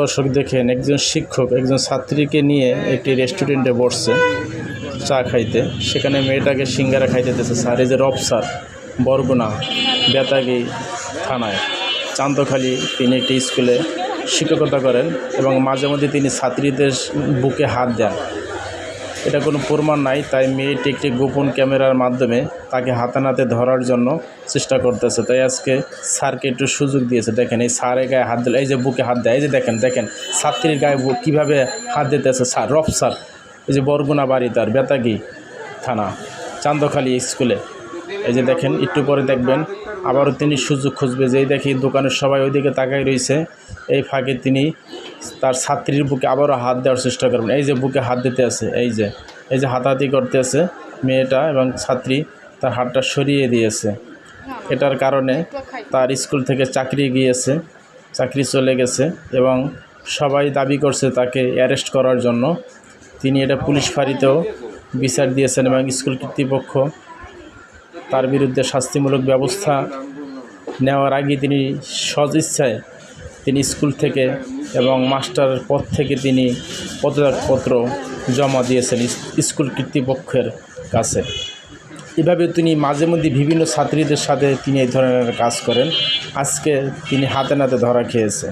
দর্শক দেখেন, একজন শিক্ষক, একজন ছাত্রীকে নিয়ে একটি রেস্টুরেন্টে বসছে, চা খাইতে। সেখানে মেয়েটাকে সিঙ্গারা খাইতে দিতেছে, স্যার, এই যে রব, স্যার, বরগুনা, বেতাগি থানায়। চান্দখালি তিনি একটি স্কুলে শিক্ষকতা করেন এবং মাঝে মধ্যে তিনি ছাত্রীদের বুকে হাত দেন। এটা কোনো প্রমাণ নাই, তাই মেয়েটি একটি গোপন ক্যামেরার মাধ্যমে তাকে হাতে নাতে ধরার জন্য চেষ্টা করতেছে। তাই আজকে স্যারকে একটু সুযোগ দিয়েছে। দেখেন, এই স্যারের গায়ে হাত দিলে, এই যে বুকে হাত দেয়, এই যে দেখেন দেখেন, ছাত্রীর গায়ে বু- কীভাবে হাত দিতেছে স্যার, রফ স্যার, এই যে বরগুনা বাড়ি তার, বেতাগি থানা, চান্দখালি স্কুলে। এই যে দেখেন, একটু পরে দেখবেন, আবারও তিনি সুযোগ খুঁজবে। যেই দেখি দোকানের সবাই ওইদিকে তাকাই রয়েছে, এই ফাঁকে তিনি তার ছাত্রীর বুকে আবারও হাত দেওয়ার চেষ্টা করবেন। এই যে বুকে হাত দিতে আছে, এই যে এই যে হাতাহাতি করতে আছে মেয়েটা এবং ছাত্রী, তার হাতটা সরিয়ে দিয়েছে। এটার কারণে তার স্কুল থেকে চাকরি গিয়েছে, চাকরি চলে গেছে এবং সবাই দাবি করছে তাকে অ্যারেস্ট করার জন্য। তিনি এটা পুলিশ ফাঁড়িতেও বিচার দিয়েছেন এবং স্কুল কর্তৃপক্ষ তার বিরুদ্ধে শাস্তিমূলক ব্যবস্থা নেওয়ার আগে তিনি সজ ইচ্ছায় তিনি স্কুল থেকে এবং মাস্টারের পদ থেকে তিনি পদত্যাগপত্র জমা দিয়েছেন স্কুল কর্তৃপক্ষের কাছে। এভাবে তিনি মাঝে মধ্যে বিভিন্ন ছাত্রীদের সাথে তিনি এই ধরনের কাজ করেন। আজকে তিনি হাতে নাতে ধরা খেয়েছে।